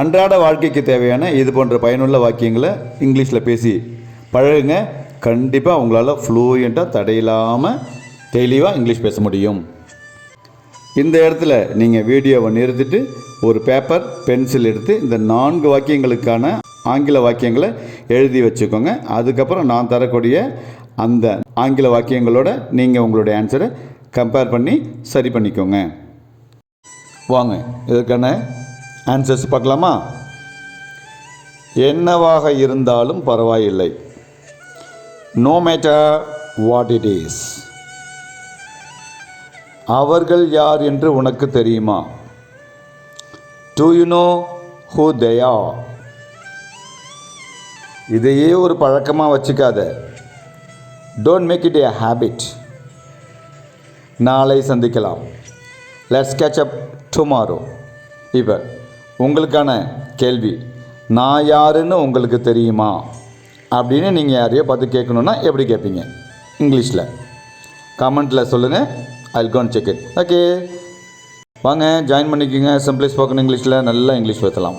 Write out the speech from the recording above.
அன்றாட வாழ்க்கைக்கு தேவையான இது போன்ற பயனுள்ள வாக்கியங்களை இங்கிலீஷில் பேசி பழகுங்க. கண்டிப்பாக உங்களால் ஃப்ளூயண்ட்டாக தடையில்லாமல் தெளிவாக இங்கிலீஷ் பேச முடியும். இந்த இடத்துல நீங்கள் வீடியோவை நிறுத்திட்டு ஒரு பேப்பர் பென்சில் எடுத்து இந்த நான்கு வாக்கியங்களுக்கான ஆங்கில வாக்கியங்களை எழுதி வச்சுக்கோங்க. அதுக்கப்புறம் நான் தரக்கூடிய அந்த ஆங்கில வாக்கியங்களோட நீங்கள் உங்களுடைய ஆன்சரை கம்பேர் பண்ணி சரி பண்ணிக்கோங்க. வாங்க இதற்கான ஆன்சர்ஸ் பார்க்கலாமா? என்னவாக இருந்தாலும் பரவாயில்லை. No matter what it is அவர்கள் யார் என்று உனக்கு தெரியுமா? டு யூ நோ ஹூ தயா இதையே ஒரு பழக்கமாக வச்சுக்காத. Don't make it a habit நாளை சந்திக்கலாம். லெட்ஸ் கேட்ச் அப் டுமாரோ இப்போ. உங்களுக்கான கேள்வி நான் யாருன்னு உங்களுக்கு தெரியுமா? அப்படின்னு நீங்கள் யாரையோ பார்த்து கேட்கணுன்னா எப்படி கேட்பீங்க? இங்கிலீஷில். கமெண்ட்டில் சொல்லுங்கள் I gonna check it okay வாங்க ஜாயின் பண்ணிக்கோங்க. சிம்பிளி ஸ்போக்கன் இங்கிலீஷில் நல்லா இங்கிலீஷ் பேசலாம்.